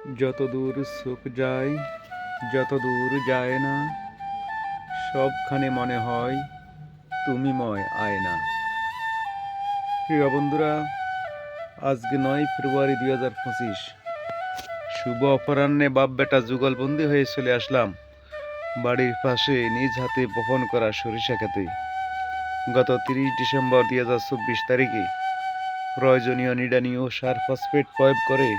যত দূর সুখ যায় যত দূর যায় না, সবখানে মনে হয় তুমি ময় আয়না। প্রিয় বন্ধুরা, আজকে নয় ফেব্রুয়ারি দুই হাজার পঁচিশ। শুভ অপরাহ্নে বাপ বেটা যুগলবন্দি হয়ে চলে আসলাম। বাড়ির পাশে নিজ হাতে বপন করা সরিষা খেতে গত তিরিশ ডিসেম্বর দুই হাজার চব্বিশ তারিখে প্রয়োজনীয় নিডানীয় সার ফসফেট প্রয়োগ করে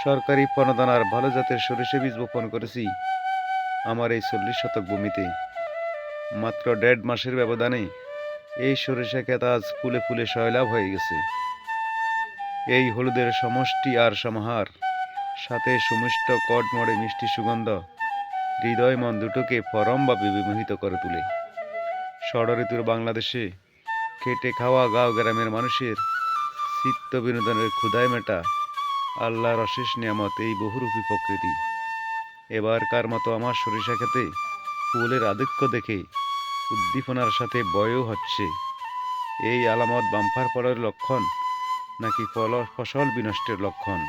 সরকারি প্রণোদনার ভালো জাতের সরিষা বীজ বপন করেছি। আমার এই চল্লিশ শতক ভূমিতে। মাত্র দেড় মাসের ব্যবধানে এই সরিষা ক্ষেত আজ ফুলে ফুলে সয়লাভ হয়ে গেছে। এই হলুদের সমষ্টি আর সমাহার, সাথে সুমিষ্ট কটমড়ে মিষ্টি সুগন্ধ হৃদয় মন দুটোকে পরমভাবে বিমোহিত করে তোলে। ষড়ঋতুর বাংলাদেশে খেটে খাওয়া গাঁও গ্রামের মানুষের চিত্ত বিনোদনের ক্ষুধায় মেটা আল্লাহর অশেষ নিয়ামত, এই বহুরূপী প্রকৃতি। এবারকার মতো আমার সরিষা খেতে, ফুলের আধিক্য দেখে উদ্দীপনার সাথে বয়ও হচ্ছে। এই আলামত বাম্পার ফলের লক্ষণ, নাকি ফল, ফসল বিনষ্টের লক্ষণ?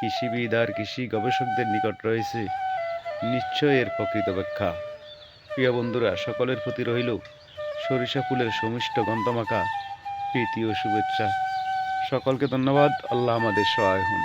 কৃষিবিদ আর কৃষি গবেষকদের নিকট রয়েছে নিশ্চয় এর প্রকৃত ব্যাখ্যা। প্রিয় বন্ধুরা, সকলের প্রতি রইল সরিষা ফুলের সুমিষ্ট গন্ধমাখা, প্রীতি ও শুভেচ্ছা। সকলকে ধন্যবাদ। আল্লাহ আমাদের সহায় হন।